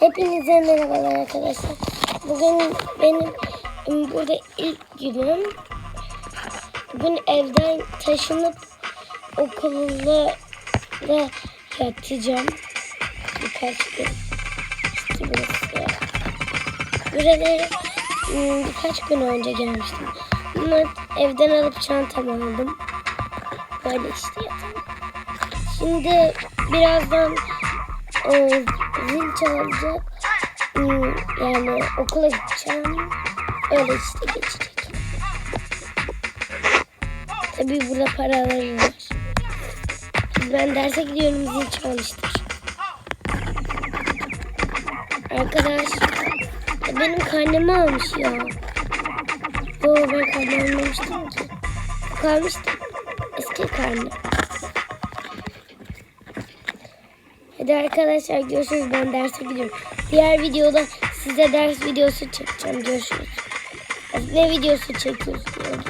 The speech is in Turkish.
Hepinize merhabalar arkadaşlar. Bugün benim burada ilk günüm. Bugün evden taşınıp okulda da yatacağım. Birkaç gün. İşte burası. Buraları ım, birkaç gün önce gelmiştim. Ama evden alıp çantamı aldım. Böyle işte yatalım. Şimdi birazdan e, zil çalacak. Hmm, Yani okula gideceğim. Öyle işte geçecek. Tabii burada paralarım var. Ben derse gidiyorum zil çalmıştır. Arkadaş benim karnemi almış ya. Yo ben karnemi almamıştım ki. Kalmıştım. Eski karnım. Hadi arkadaşlar görüşürüz. Ben derse gidiyorum. Diğer videoda size ders videosu çekeceğim. Görüşürüz. Ne videosu çekiyorsun?